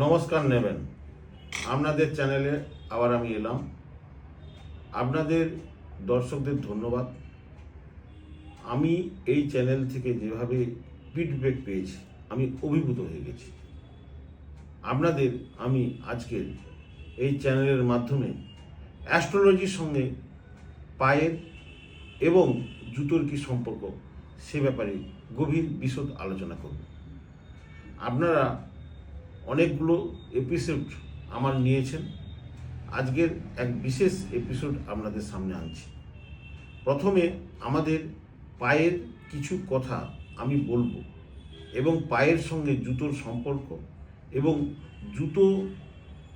নমস্কার নেবেন। আপনাদের চ্যানেলে আবার আমি এলাম। আপনাদের দর্শকদের ধন্যবাদ। আমি এই চ্যানেল থেকে যেভাবে ফিডব্যাক পেয়েছি, আমি অভিভূত হয়ে গেছি। আপনাদের, আমি আজকের এই চ্যানেলের মাধ্যমে অ্যাস্ট্রোলজির সঙ্গে পায়ের এবং জুতোর কি সম্পর্ক সে ব্যাপারে গভীর বিশদ আলোচনা করব। আপনারা অনেকগুলো এপিসোড আমার নিয়েছেন। আজকের এক বিশেষ এপিসোড আপনাদের সামনে আনছি। প্রথমে আমাদের পায়ের কিছু কথা আমি বলব এবং পায়ের সঙ্গে জুতোর সম্পর্ক এবং জুতো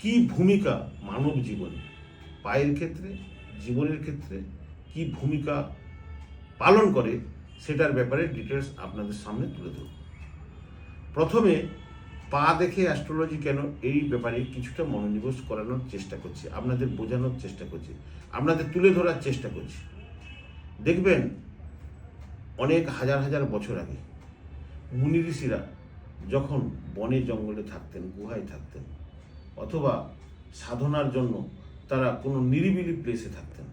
কি ভূমিকা মানব জীবনে, পায়ের ক্ষেত্রে, জীবনের ক্ষেত্রে কি ভূমিকা পালন করে সেটার ব্যাপারে ডিটেলস আপনাদের সামনে তুলে ধরব। প্রথমে পা দেখে অ্যাস্ট্রোলজি কেন এই ব্যাপারে কিছুটা মনোনিবেশ করানোর চেষ্টা করছি, আপনাদের বোঝানোর চেষ্টা করছি, আপনাদের তুলে ধরার চেষ্টা করছি। দেখবেন, অনেক হাজার হাজার বছর আগে মুনি ঋষিরা যখন বনে জঙ্গলে থাকতেন, গুহায় থাকতেন, অথবা সাধনার জন্য তারা কোনো নিরিবিলি প্লেসে থাকতেন,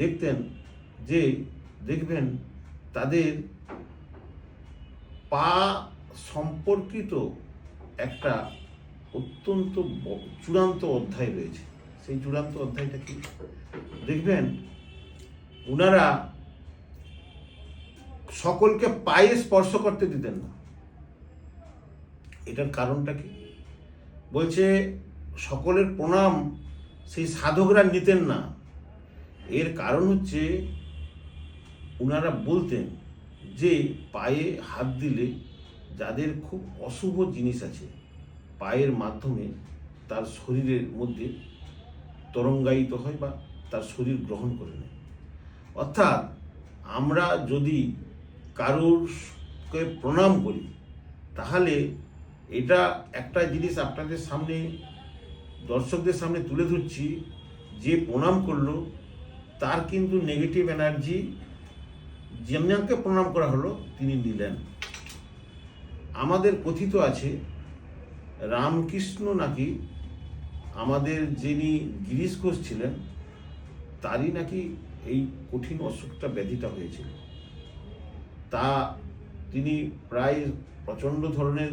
দেখতেন যে, দেখবেন তাদের পা সম্পর্কিত একটা অত্যন্ত চূড়ান্ত অধ্যায় রয়েছে। সেই চূড়ান্ত অধ্যায়টা কি? দেখবেন ওনারা সকলকে পায়ে স্পর্শ করতে দিতেন না। এটার কারণটা কি? বলছে, সকলের প্রণাম সেই সাধকরা নিতেন না। এর কারণ হচ্ছে ওনারা বলতেন যে, পায়ে হাত দিলে যাদের খুব অশুভ জিনিস আছে, পায়ের মাধ্যমে তার শরীরের মধ্যে তরঙ্গায়িত হয় বা তার শরীর গ্রহণ করে নেয়। অর্থাৎ আমরা যদি কারোরকে প্রণাম করি, তাহলে এটা একটা জিনিস আপনাদের সামনে, দর্শকদের সামনে তুলে ধরছি, যে প্রণাম করল, তার কিন্তু নেগেটিভ এনার্জি যেমনকে প্রণাম করা হলো, তিনি নিলেন। আমাদের কথিত আছে, রামকৃষ্ণ নাকি আমাদের যিনি গিরিশ ঘোষ ছিলেন, তারই নাকি এই কঠিন অসুখটা ব্যাধিটা হয়েছিল। তা তিনি প্রায় প্রচণ্ড ধরনের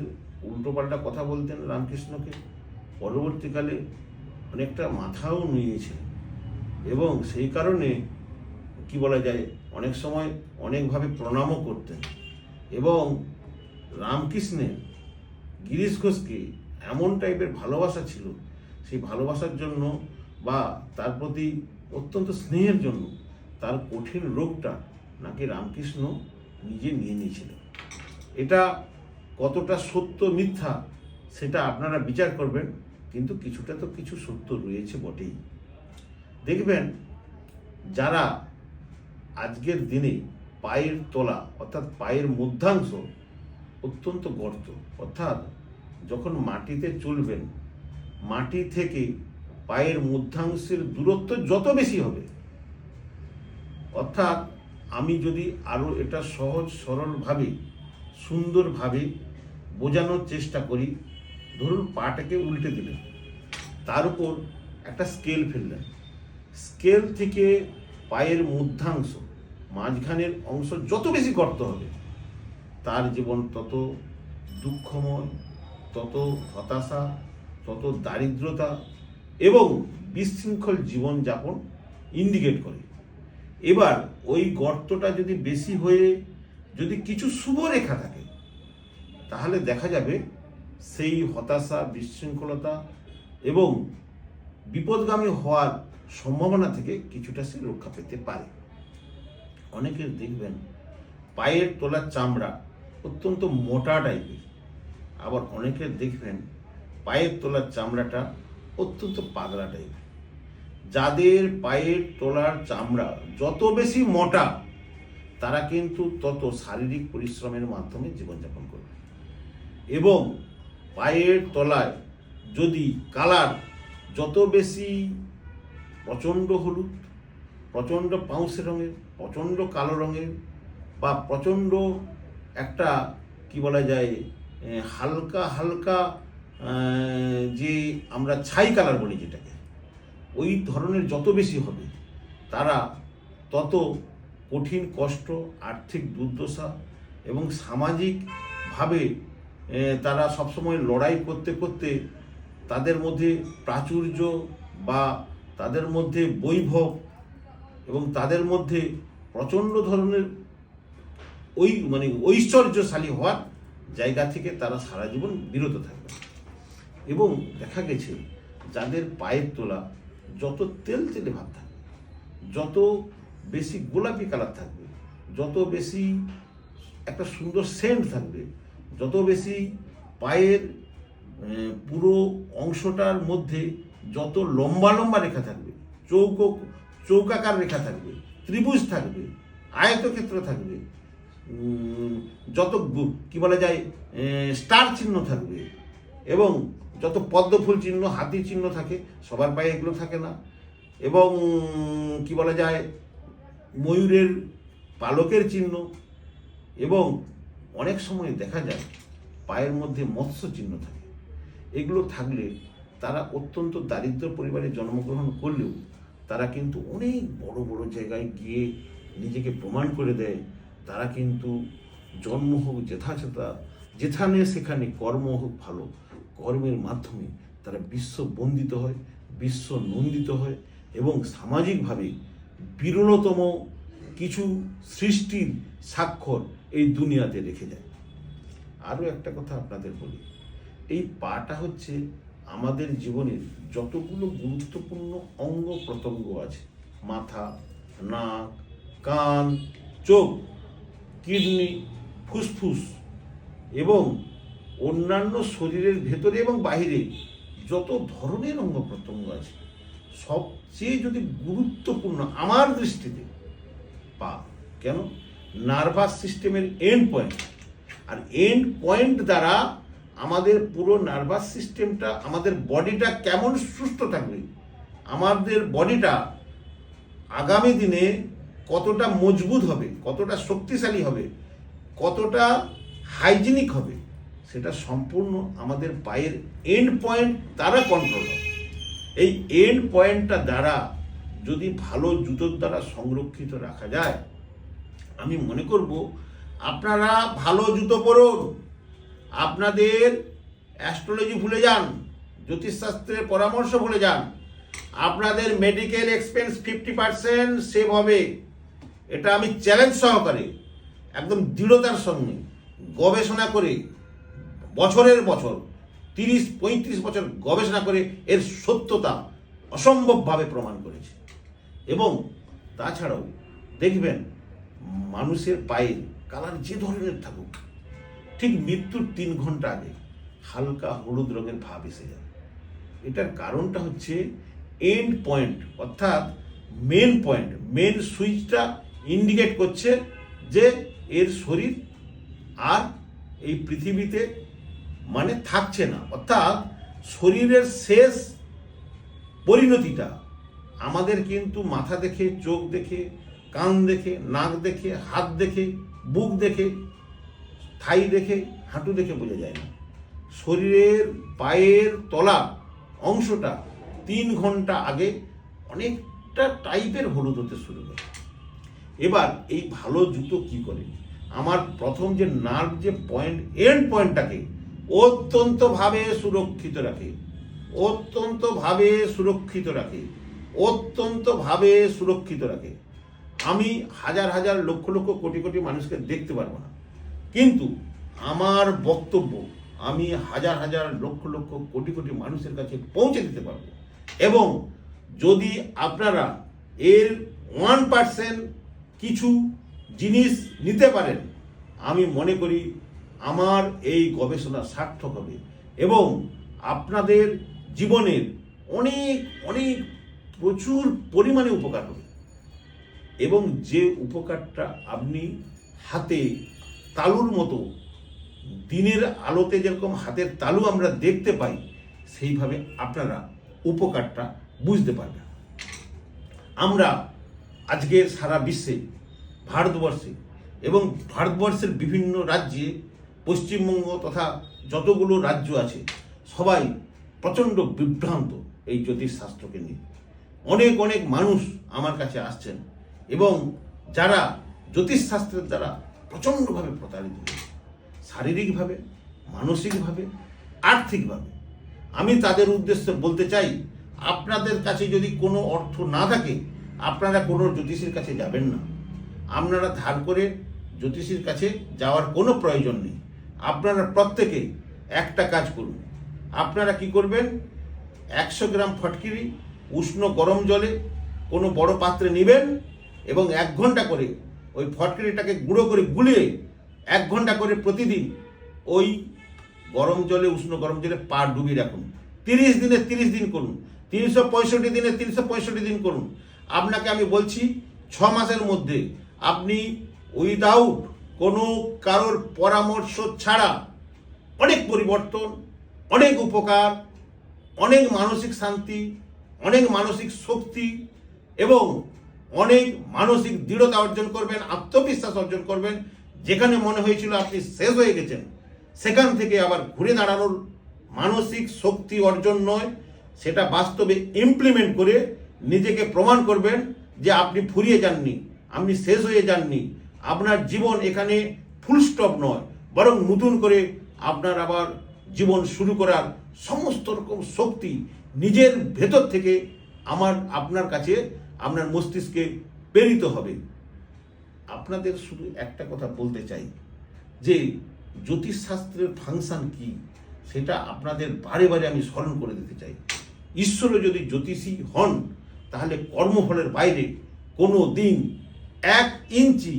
উল্টোপাল্টা কথা বলতেন রামকৃষ্ণকে। পরবর্তীকালে অনেকটা মাথাও নুয়েছিলেন এবং সেই কারণে কি বলা যায়, অনেক সময় অনেকভাবে প্রণামও করতেন এবং রামকৃষ্ণের গিরিশ ঘোষকে এমন টাইপের ভালোবাসা ছিল, সেই ভালোবাসার জন্য বা তার প্রতি অত্যন্ত স্নেহের জন্য তার কঠিন রোগটা নাকি রামকৃষ্ণ নিজে নিয়ে নিয়েছিলেন। এটা কতটা সত্য মিথ্যা সেটা আপনারা বিচার করবেন, কিন্তু কিছুটা তো কিছু সত্য রয়েছে বটেই। দেখবেন, যারা আজকের দিনে পায়ের তলা অর্থাৎ পায়ের মধ্যাংশ অত্যন্ত গর্ত। অর্থাৎ যখন মাটিতে চলবেন, মাটি থেকে পায়ের মধ্যাংশের দূরত্ব যত বেশি হবে, অর্থাৎ আমি যদি আরও এটা সহজ, সরলভাবে, সুন্দরভাবে বোঝানোর চেষ্টা করি, ধরুন পাটাকে উল্টে দিলেন, তার উপর একটা স্কেল ফেললেন। স্কেল থেকে পায়ের মধ্যাংশ, মাঝখানের অংশ যত বেশি গর্ত হবে তার জীবন তত দুঃখময়, তত হতাশা, তত দারিদ্রতা এবং বিশৃঙ্খল জীবনযাপন ইন্ডিকেট করে। এবার ওই গর্তটা যদি বেশি হয়ে যদি কিছু শুভ রেখা থাকে, তাহলে দেখা যাবে সেই হতাশা, বিশৃঙ্খলতা এবং বিপদগামী হওয়ার সম্ভাবনা থেকে কিছুটা সে রক্ষা পেতে পারে। অনেকের দেখবেন পায়ের তোলার চামড়া অত্যন্ত মোটা টাইপের আবার অনেকের দেখবেন পায়ের তোলার চামড়াটা অত্যন্ত পাতলা টাইপের যাদের পায়ের তোলার চামড়া যত বেশি মোটা, তারা কিন্তু তত শারীরিক পরিশ্রমের মাধ্যমে জীবনযাপন করবে। এবং পায়ের তলায় যদি কালার যত বেশি প্রচণ্ড হলুদ, প্রচণ্ড পাউসে রঙের, প্রচণ্ড কালো রঙের বা প্রচণ্ড একটা, কি বলা যায় হালকা হালকা যে আমরা ছাই কালার বলি যেটাকে, ওই ধরনের যত বেশি হবে, তারা তত কঠিন কষ্ট, আর্থিক দুর্দশা এবং সামাজিকভাবে তারা সবসময় লড়াই করতে করতে তাদের মধ্যে প্রাচুর্য বা তাদের মধ্যে বৈভব এবং তাদের মধ্যে প্রচণ্ড ধরনের ওই মানে ঐশ্বর্যশালী হওয়ার জায়গা থেকে তারা সারা জীবন বিরত থাকবে। এবং দেখা গেছে, যাদের পায়ের তোলা যত তেল তেলে ভাব থাকবে, যত বেশি গোলাপি কালার থাকবে, যত বেশি একটা সুন্দর সেন্ট থাকবে, যত বেশি পায়ের পুরো অংশটার মধ্যে যত লম্বা লম্বা রেখা থাকবে, চৌকো, চৌকাকার রেখা থাকবে, ত্রিভুজ থাকবে, আয়তক্ষেত্র থাকবে যত কি বলা যায় স্টার চিহ্ন থাকবে এবং যত পদ্মফুল চিহ্ন, হাতি চিহ্ন থাকে, সবার পায়ে এগুলো থাকে না। এবং, কি বলা যায়, ময়ূরের পালকের চিহ্ন এবং অনেক সময় দেখা যায়, পায়ের মধ্যে মৎস্য চিহ্ন থাকে। এগুলো থাকলে তারা অত্যন্ত দারিদ্র পরিবারে জন্মগ্রহণ করলেও তারা কিন্তু অনেক বড় বড় জায়গায় গিয়ে নিজেকে প্রমাণ করে দেয় তারা কিন্তু জন্ম হোক, যথাযথা, যেখানে সেখানে কর্ম হোক ভালো, কর্মের মাধ্যমে তারা বিশ্ব বন্দিত হয়, বিশ্ব নন্দিত হয় এবং সামাজিকভাবে বিরলতম কিছু সৃষ্টির স্বাক্ষর এই দুনিয়াতে রেখে যায় আরও একটা কথা আপনাদের বলি, এই পাটা হচ্ছে আমাদের জীবনের যতগুলো গুরুত্বপূর্ণ অঙ্গ প্রত্যঙ্গ আছে, মাথা, নাক, কান, চোখ। কিডনি, ফুসফুস এবং অন্যান্য শরীরের ভেতরে এবং বাইরে যত ধরনের অঙ্গ প্রত্যঙ্গ আছে, সবচেয়ে যদি গুরুত্বপূর্ণ আমার দৃষ্টিতে পা কেন? নার্ভাস সিস্টেমের এন্ড পয়েন্ট আর এন্ড পয়েন্ট দ্বারা আমাদের পুরো নার্ভাস সিস্টেমটা, আমাদের বডিটা কেমন সুস্থ থাকবে, আমাদের বডিটা আগামী দিনে কতটা মজবুত হবে, কতটা শক্তিশালী হবে, কতটা হাইজিনিক হবে, সেটা সম্পূর্ণ আমাদের পায়ের এন্ড পয়েন্ট দ্বারা কন্ট্রোল হবে। এই এন্ড পয়েন্টটা দ্বারা যদি ভালো জুতোর দ্বারা সংরক্ষিত রাখা যায়, আমি মনে করব আপনারা ভালো জুতো পরুন, আপনাদের অ্যাস্ট্রোলজি ভুলে যান, জ্যোতিষশাস্ত্রের পরামর্শ ভুলে যান, আপনাদের medical expense fifty percent save হবে। এটা আমি চ্যালেঞ্জ সহকারে, একদম দৃঢ়তার সঙ্গে গবেষণা করে, বছরের বছর, তিরিশ, পঁয়ত্রিশ বছর গবেষণা করে এর সত্যতা অসম্ভবভাবে প্রমাণ করেছে। এবং তাছাড়াও দেখবেন, মানুষের পায়ের কালার যে ধরনের থাকুক, ঠিক মৃত্যুর তিন ঘণ্টা আগে হালকা হলুদ রঙের ভাব এসে যায়। এটার কারণটা হচ্ছে এন্ড পয়েন্ট অর্থাৎ মেন পয়েন্ট মেন সুইচটা ইন্ডিকেট করছে যে এর শরীর আর এই পৃথিবীতে মানে থাকছে না। অর্থাৎ শরীরের শেষ পরিণতিটা আমাদের কিন্তু মাথা দেখে, চোখ দেখে, কান দেখে, নাক দেখে, হাত দেখে, বুক দেখে, থাই দেখে, হাঁটু দেখে বোঝা যায় না। শরীরের পায়ের তলা অংশটা তিন ঘণ্টা আগে অনেকটা টাইপের হলুদ হতে শুরু করে। এবার এই ভালো জুতো কি করে? আমার প্রথম যে নার্ভ যে পয়েন্ট এন্ড পয়েন্টটাকে অত্যন্তভাবে সুরক্ষিত রাখে। অত্যন্তভাবে সুরক্ষিত রাখে। অত্যন্তভাবে সুরক্ষিত রাখে। আমি হাজার হাজার লক্ষ লক্ষ কোটি কোটি মানুষকে দেখতে পারব না। কিন্তু আমার বক্তব্য আমি হাজার হাজার লক্ষ লক্ষ কোটি কোটি মানুষের কাছে পৌঁছে দিতে পারব। এবং যদি আপনারা এর ওয়ান পার্সেন্ট কিছু জিনিস নিতে পারেন। আমি মনে করি আমার এই গবেষণা সার্থক হবে এবং আপনাদের জীবনের অনেক অনেক প্রচুর পরিমাণে উপকার হবে। এবং যে উপকারটা আপনি হাতে তালুর মতো দিনের আলোতে যেরকম হাতের তালু আমরা দেখতে পাই, সেইভাবে আপনারা উপকারটা বুঝতে পারবেন। আমরা আজকে সারা বিশ্বে, ভারতবর্ষে এবং ভারতবর্ষের বিভিন্ন রাজ্যে, পশ্চিমবঙ্গ তথা যতগুলো রাজ্য আছে, সবাই প্রচণ্ড বিভ্রান্ত এই জ্যোতিষ শাস্ত্রকে নিয়ে। অনেক অনেক মানুষ আমার কাছে আসছেন এবং যারা জ্যোতিষ শাস্ত্রের দ্বারা প্রচণ্ডভাবে প্রতারিত হয়েছে, শারীরিকভাবে, মানসিকভাবে, আর্থিকভাবে। আমি তাদের উদ্দেশ্যে বলতে চাই, আপনাদের কাছে যদি কোনো অর্থ না থাকে আপনারা কোনো জ্যোতিষীর কাছে যাবেন না। আপনারা ধার করে জ্যোতিষীর কাছে যাওয়ার কোনো প্রয়োজন নেই। আপনারা প্রত্যেকে একটা কাজ করুন। আপনারা কি করবেন? একশো গ্রাম ফটকিরি, উষ্ণ গরম জলে কোনো বড় পাত্রে নেবেন এবং এক ঘণ্টা করে ওই ফটকিরিটাকে গুঁড়ো করে গুলিয়ে এক ঘণ্টা করে প্রতিদিন ওই গরম জলে, উষ্ণ গরম জলে পা ডুবিয়ে রাখুন। তিরিশ দিনে তিরিশ দিন করুন। তিনশো পঁয়ষট্টি দিনে তিনশো পঁয়ষট্টি দিন করুন। আপনাকে আমি বলছি ছ মাসের মধ্যে আপনি উইদাউট কোনো কারোর পরামর্শ ছাড়া অনেক পরিবর্তন, অনেক উপকার, অনেক মানসিক শান্তি, অনেক মানসিক শক্তি এবং অনেক মানসিক দৃঢ়তা অর্জন করবেন, আত্মবিশ্বাস অর্জন করবেন। যেখানে মনে হয়েছিল আপনি শেষ হয়ে গেছেন, সেখান থেকে আবার ঘুরে দাঁড়ানোর মানসিক শক্তি অর্জন নয়, সেটা বাস্তবে ইমপ্লিমেন্ট করে নিজেকে প্রমাণ করবেন যে আপনি ফুরিয়ে যাননি, আপনি শেষ হয়ে যাননি। আপনার জীবন এখানে ফুল স্টপ নয়, বরং নতুন করে আপনার আবার জীবন শুরু করার সমস্ত রকম শক্তি নিজের ভেতর থেকে আমার, আপনার কাছে, আপনার মস্তিষ্কে প্রেরিত হবে। আপনাদের শুধু একটা কথা বলতে চাই, যে জ্যোতিষশাস্ত্রের ফাংশন কি, সেটা আপনাদের বারে বারে আমি স্মরণ করে দিতে চাই। ঈশ্বরও যদি জ্যোতিষী হন তাহলে কর্মফলের বাইরে কোনো দিন এক ইঞ্চি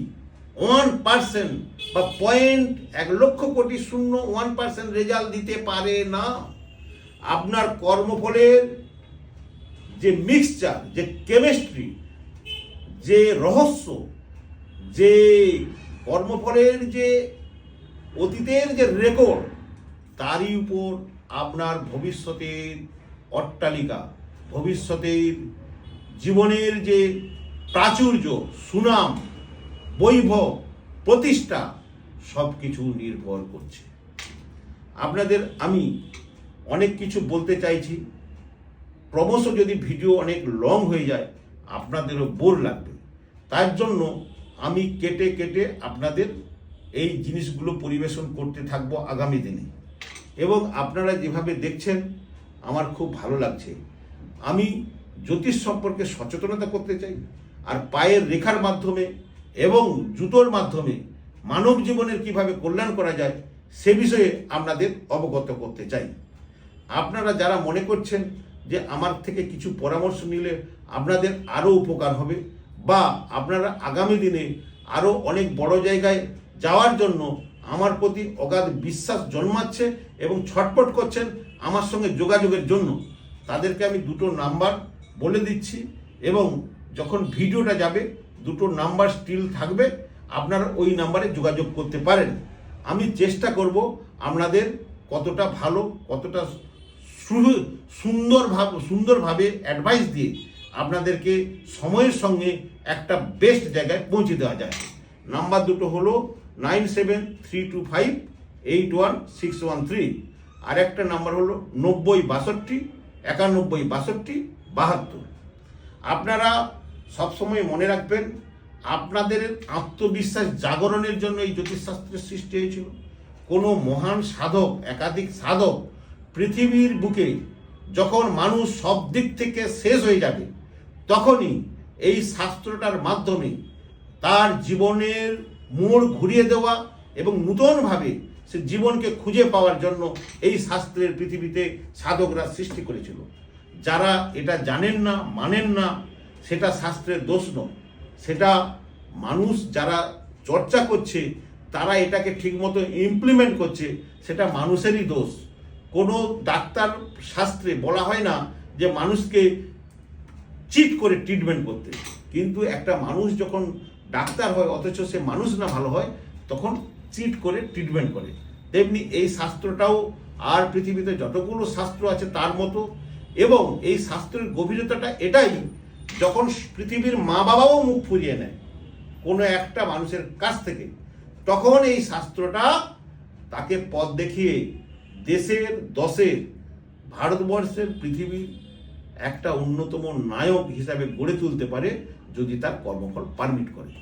ওয়ান পার্সেন্ট বা পয়েন্ট এক লক্ষ কোটি শূন্য ওয়ান পার্সেন্ট রেজাল্ট দিতে পারে না। আপনার কর্মফলের যে মিক্সচার যে কেমিস্ট্রি যে রহস্য, যে কর্মফলের যে অতীতের যে রেকর্ড তারই উপর আপনার ভবিষ্যতের অট্টালিকা, ভবিষ্যতের জীবনের যে প্রাচুর্য, সুনাম, বৈভব, প্রতিষ্ঠা সব কিছু নির্ভর করছে। আপনাদের আমি অনেক কিছু বলতে চাইছি। ক্রমশ যদি ভিডিও অনেক লং হয়ে যায়, আপনাদেরও বোর লাগবে। তার জন্য আমি কেটে কেটে আপনাদের এই জিনিসগুলো পরিবেশন করতে থাকব আগামী দিনে। এবং আপনারা যেভাবে দেখছেন, আমার খুব ভালো লাগছে। আমি জ্যোতিষ সম্পর্কে সচেতনতা করতে চাই। আর পায়ের রেখার মাধ্যমে এবং জুতোর মাধ্যমে মানব জীবনের কীভাবে কল্যাণ করা যায়, সে বিষয়ে আপনাদের অবগত করতে চাই। আপনারা যারা মনে করছেন যে আমার থেকে কিছু পরামর্শ নিলে আপনাদের আরও উপকার হবে বা আপনারা আগামী দিনে আরও অনেক বড় জায়গায় যাওয়ার জন্য আমার প্রতি অগাধ বিশ্বাস জন্মাচ্ছে এবং ছটপট করছেন আমার সঙ্গে যোগাযোগের জন্য, তাদেরকে আমি দুটো নাম্বার বলে দিচ্ছি, এবং যখন ভিডিওটা যাবে, দুটো নাম্বার স্টিল থাকবে, আপনারা ওই নাম্বারে যোগাযোগ করতে পারেন। আমি চেষ্টা করব আপনাদের কতটা ভালো, কতটা সুন্দরভাবে সুন্দরভাবে অ্যাডভাইস দিয়ে আপনাদেরকে সময়ের সঙ্গে একটা বেস্ট জায়গায় পৌঁছে দেওয়া যায়। নাম্বার দুটো হলো nine seven three two five eight one six one three. আর একটা নাম্বার হলো নব্বই বাষট্টি, একানব্বই বাষট্টি বাহাত্তর। আপনারা সবসময় মনে রাখবেন, আপনাদের আত্মবিশ্বাস জাগরণের জন্য এই জ্যোতিষশাস্ত্রের সৃষ্টি হয়েছিল। কোনো মহান সাধক, একাধিক সাধক পৃথিবীর বুকে যখন মানুষ সব দিক থেকে শেষ হয়ে যাবে, তখনই এই শাস্ত্রটার মাধ্যমে তার জীবনের মোড় ঘুরিয়ে দেওয়া এবং নূতনভাবে সে জীবনকে খুঁজে পাওয়ার জন্য এই শাস্ত্রের পৃথিবীতে সাধকরা সৃষ্টি করেছিল। যারা এটা জানেন না, মানেন না, সেটা শাস্ত্রের দোষ নয়। সেটা মানুষ যারা চর্চা করছে, তারা এটাকে ঠিকমতো ইমপ্লিমেন্ট করছে, সেটা মানুষেরই দোষ। কোনো ডাক্তার শাস্ত্রে বলা হয় না যে মানুষকে চিট করে ট্রিটমেন্ট করতে। কিন্তু একটা মানুষ যখন ডাক্তার হয়, অথচ সে মানুষ না, ভালো হয়, তখন চিট করে ট্রিটমেন্ট করে। তেমনি এই শাস্ত্রটাও আর পৃথিবীতে যতগুলো শাস্ত্র আছে, তার মতো এবং এই শাস্ত্রের গভীরতাটা এটাই যখন পৃথিবীর মা বাবাও মুখ ফুরিয়ে নেয় কোনো একটা মানুষের কাছ থেকে, তখন এই শাস্ত্রটা তাকে পথ দেখিয়ে দেশের, দশের, ভারতবর্ষের পৃথিবীর একটা অন্যতম নায়ক হিসাবে গড়ে তুলতে পারে যদি তার কর্মফল পারমিট করে।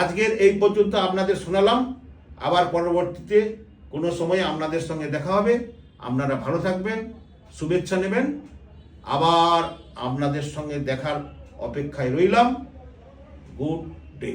আজকের এই পর্যন্ত আপনাদের শোনালাম। আবার পরবর্তীতে কোনো সময় আপনাদের সঙ্গে দেখা হবে। আপনারা ভালো থাকবেন। শুভেচ্ছা নেবেন। আবার আপনাদের সঙ্গে দেখার অপেক্ষায় রইলাম। Good day.